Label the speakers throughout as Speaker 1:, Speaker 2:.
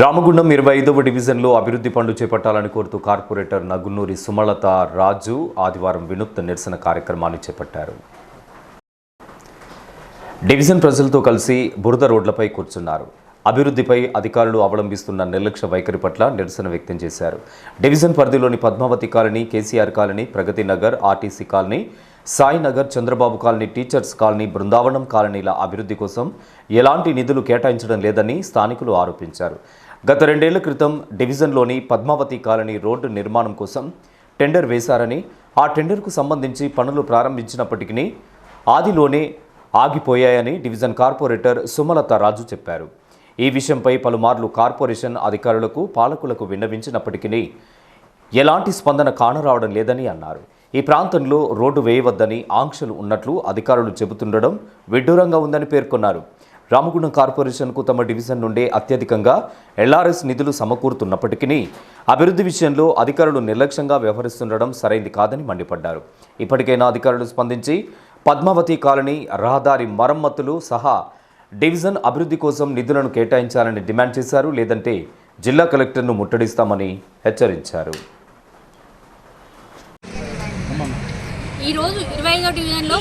Speaker 1: రామగుండం ఇరవై ఐదవ డివిజన్లో అభివృద్ధి పనులు చేపట్టాలని కోరుతూ కార్పొరేటర్ నగున్నూరి సుమలత రాజు ఆదివారం వినూత్న నిరసన కార్యక్రమాన్ని చేపట్టారు. డివిజన్ ప్రజలతో కలిసి బురద రోడ్లపై కూర్చున్నారు. అభివృద్ధిపై అధికారులు అవలంబిస్తున్న నిర్లక్ష్య వైఖరి పట్ల నిరసన వ్యక్తం చేశారు. డివిజన్ పరిధిలోని Padmavati colony KCR colony Pragati Nagar RTC colony Sainagar Chandrababu colony teachers colony Brindavanam కాలనీల అభివృద్ధి కోసం ఎలాంటి నిధులు కేటాయించడం లేదని స్థానికులు ఆరోపించారు. గత రెండేళ్ళ క్రితం డివిజన్లోని పద్మావతి కాలనీ రోడ్డు నిర్మాణం కోసం టెండర్ వేశారని ఆ టెండర్కు సంబంధించి పనులు ప్రారంభించినప్పటికీ ఆదిలోనే ఆగిపోయాయని డివిజన్ కార్పొరేటర్ సుమలత రాజు చెప్పారు. ఈ విషయంపై పలుమార్లు కార్పొరేషన్ అధికారులకు పాలకులకు విన్నవించినప్పటికీ ఎలాంటి స్పందన కానరావడం లేదని అన్నారు. ఈ ప్రాంతంలో రోడ్డు వేయవద్దని ఆంక్షలు ఉన్నట్లు అధికారులు చెబుతుండడం విడ్డూరంగా ఉందని పేర్కొన్నారు. రామగుండం కార్పొరేషన్కు తమ డివిజన్ నుండే అత్యధికంగా ఎల్ఆర్ఎస్ నిధులు సమకూరుతున్నప్పటికీ అభివృద్ధి విషయంలో అధికారులు నిర్లక్ష్యంగా వ్యవహరిస్తుండడం సరైంది కాదని మండిపడ్డారు. ఇప్పటికైనా అధికారులు స్పందించి పద్మావతి కాలనీ రహదారి మరమ్మతులు సహా డివిజన్ అభివృద్ధి కోసం నిధులను కేటాయించాలని డిమాండ్ చేశారు. లేదంటే జిల్లా కలెక్టర్ను ముట్టడిస్తామని హెచ్చరించారు.
Speaker 2: ఈరోజు ఇరవై ఐదో డివిజన్లో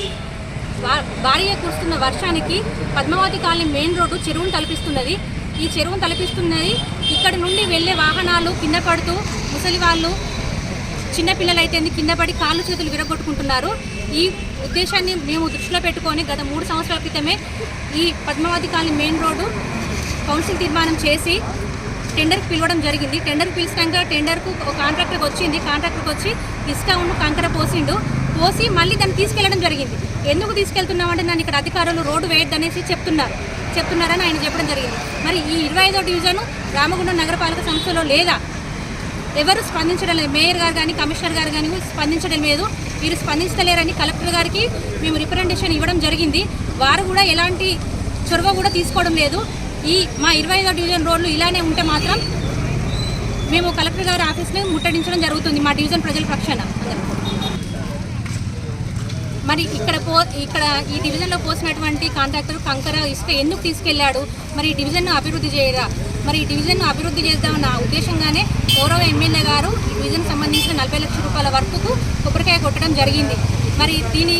Speaker 2: భా- భారీగా కురుస్తున్న వర్షానికి పద్మావతి కాలనీ మెయిన్ రోడ్డు చెరువును తలపిస్తున్నది. ఈ చెరువును తలపిస్తున్నది ఇక్కడ నుండి వెళ్ళే వాహనాలు కింద పడుతూ ముసలి వాళ్ళు చిన్నపిల్లలు అయితే కింద పడి కాళ్ళు చేతులు విరగొట్టుకుంటున్నారు. ఈ ఉద్దేశాన్ని మేము దృష్టిలో పెట్టుకొని గత మూడు సంవత్సరాల క్రితమే ఈ Padmavati colony main road council తీర్మానం చేసి టెండర్కి పిలవడం జరిగింది. టెండర్కి పిలిచినాక టెండర్కు ఒక కాంట్రాక్టర్కి వచ్చింది. కాంట్రాక్టర్కి వచ్చి ఇసుక ఉండు కంకర పోసిండు. కోసి మళ్ళీ దాన్ని తీసుకెళ్ళడం జరిగింది. ఎందుకు తీసుకెళ్తున్నామంటే నన్ను ఇక్కడ అధికారులు రోడ్డు వేయద్దనేసి చెప్తున్నారు. చెప్తున్నారని ఆయన చెప్పడం జరిగింది. మరి ఈ ఇరవై ఐదో డివిజన్ రామగుండం నగరపాలక సంస్థలో లేదా? ఎవరు స్పందించడం లేదు. మేయర్ గారు కానీ కమిషనర్ గారు కానీ స్పందించడం లేదు. వీరు స్పందించలేరని కలెక్టర్ గారికి మేము రిప్రజెంటేషన్ ఇవ్వడం జరిగింది. వారు కూడా ఎలాంటి చొరవ కూడా తీసుకోవడం లేదు. ఈ మా ఇరవై ఐదో డివిజన్ రోడ్లు ఇలానే ఉంటే మాత్రం మేము కలెక్టర్ గారి ఆఫీస్ని ముట్టడించడం జరుగుతుంది మా డివిజన్ ప్రజల పక్షాన. మరి ఇక్కడ పో ఇక్కడ ఈ డివిజన్లో పోసినటువంటి కాంట్రాక్టర్ కంకర ఇసుక ఎందుకు తీసుకెళ్ళాడు? మరి ఈ డివిజన్ను అభివృద్ధి చేయరా? మరి ఈ డివిజన్ను అభివృద్ధి చేద్దామన్న ఉద్దేశంగానే గౌరవ ఎమ్మెల్యే గారు ఈ డివిజన్ సంబంధించిన నలభై లక్షల రూపాయల వరకు కొబ్బరికాయ కొట్టడం జరిగింది. మరి దీని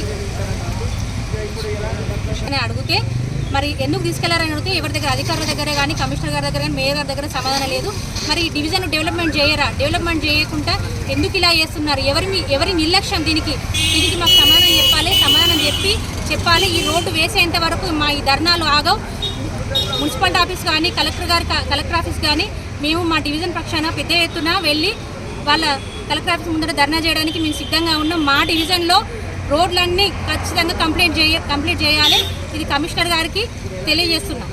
Speaker 2: అని అడిగితే మరి ఎందుకు తీసుకెళ్ళారని అడిగితే ఎవరి దగ్గర అధికారుల దగ్గర కానీ కమిషనర్ గారి దగ్గర కానీ మేయర్ గారి దగ్గర సమాధానం లేదు. మరి డివిజన్ డెవలప్మెంట్ చేయరా? డెవలప్మెంట్ చేయకుండా ఎందుకు ఇలా చేస్తున్నారు? ఎవరి మీ- ఎవరి నిర్లక్ష్యం దీనికి? దీనికి మాకు సమాధానం చెప్పాలి సమాధానం చెప్పి చెప్పాలి. ఈ రోడ్డు వేసేంత వరకు మా ఈ ధర్నాలు ఆగవు. మున్సిపాలిటీ ఆఫీస్ కానీ కలెక్టర్ గారి కలెక్టర్ ఆఫీస్ కానీ మేము మా డివిజన్ పక్షాన పెద్ద ఎత్తున వెళ్ళి వాళ్ళ కలెక్టర్ ఆఫీస్ ముందర ధర్నా చేయడానికి మేము సిద్ధంగా ఉన్నాం. మా డివిజన్లో రోడ్లన్నీ ఖచ్చితంగా కంప్లీట్ చేయ కంప్లీట్ చేయాలి. ఇది కమిషనర్ గారికి తెలియజేస్తున్నాం.